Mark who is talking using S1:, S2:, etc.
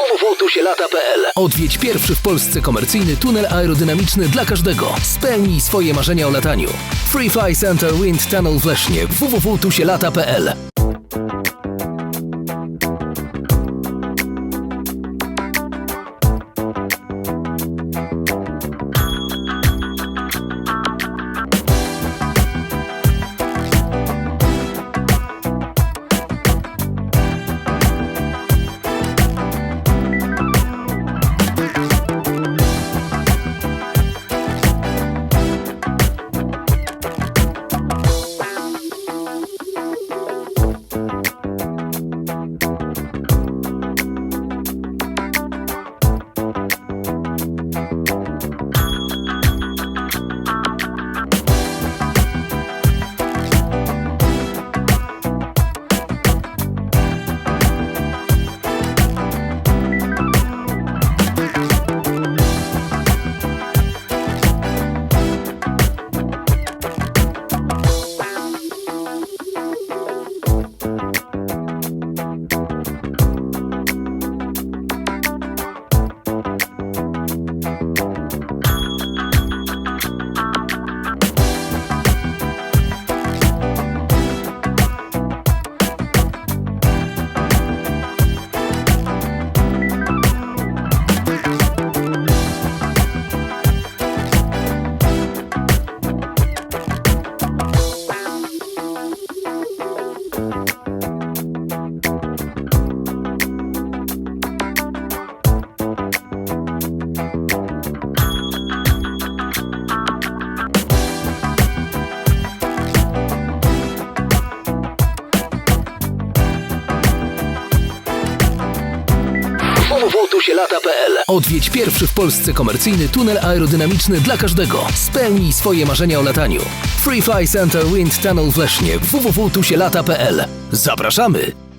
S1: www.tusielata.pl Odwiedź pierwszy w Polsce komercyjny tunel aerodynamiczny dla każdego. Spełnij swoje marzenia o lataniu. Free Fly Center Wind Tunnel w Lesznie www.tusielata.pl www.tusielata.pl Odwiedź pierwszy w Polsce komercyjny tunel aerodynamiczny dla każdego. Spełnij swoje marzenia o lataniu. Free Fly Center Wind Tunnel w Lesznie www.tusielata.pl Zapraszamy!